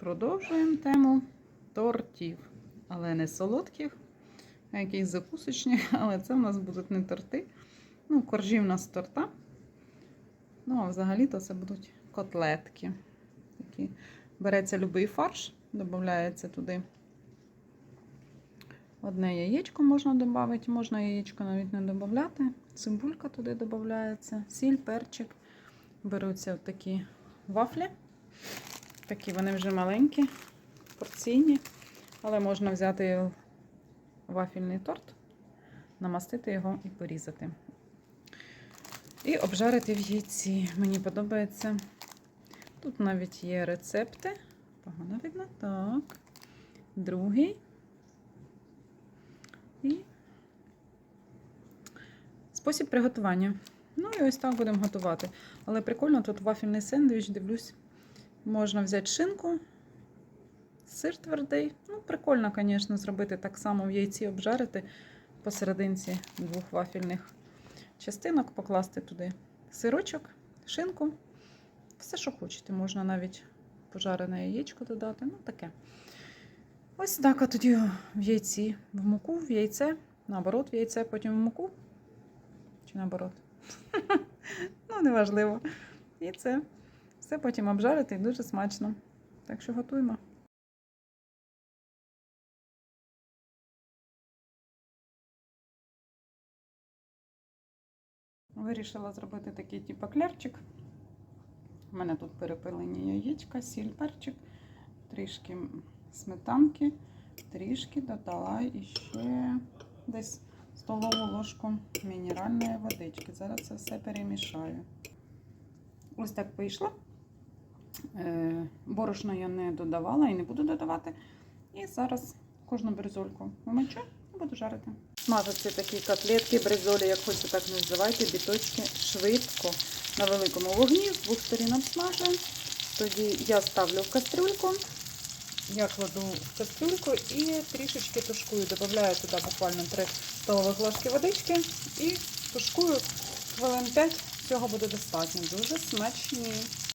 Продовжуємо тему тортів. Але не солодких, а якісь закусочні. Але це в нас будуть не торти. Ну, коржі в нас торта. Ну, а взагалі-то це будуть котлетки. Такі. Береться любий фарш, додається туди. Одне яєчко можна додати, можна яєчко навіть не додати. Цибулька туди додається, сіль, перчик. Беруться такі вафлі. Такі вони вже маленькі, порційні, але можна взяти вафельний торт, намастити його і порізати. І обжарити в яйці. Мені подобається. Тут навіть є рецепти. Погано видно. Так. Другий. І спосіб приготування. Ну і ось так будемо готувати. Але прикольно, тут вафельний сендвіч, дивлюсь. Можна взяти шинку, сир твердий. Ну, прикольно, звісно, зробити так само в яйці обжарити посерединці двох вафельних частинок, покласти туди сирочок, шинку. Все, що хочете. Можна навіть пожарене яєчко додати. Ну, таке. Ось так, а тоді в яйці, в муку, в яйце, наоборот, в яйце, потім в муку. Чи наоборот? Ну, неважливо. І це все потім обжарити і дуже смачно. Так що готуємо. Вирішила зробити такий типу клерчик. У мене тут перепилені яєчка, сіль, перчик, трішки сметанки, трішки додала іще десь столову ложку мінеральної водички. Зараз це все перемішаю. Ось так вийшло. Е, Борошно я не додавала і не буду додавати. І зараз кожну бризольку вмочу і буду жарити. Смажаться такі котлетки, бризолі, як хочете, так називайте, біточки швидко на великому вогні, з двох сторін обсмажуємо. Тоді я ставлю в кастрюльку. Я кладу в кастрюльку і трішечки тушкую. Добавляю туди буквально 3 столових ложки водички і тушкую хвилин 5. Цього буде достатньо. Дуже смачні.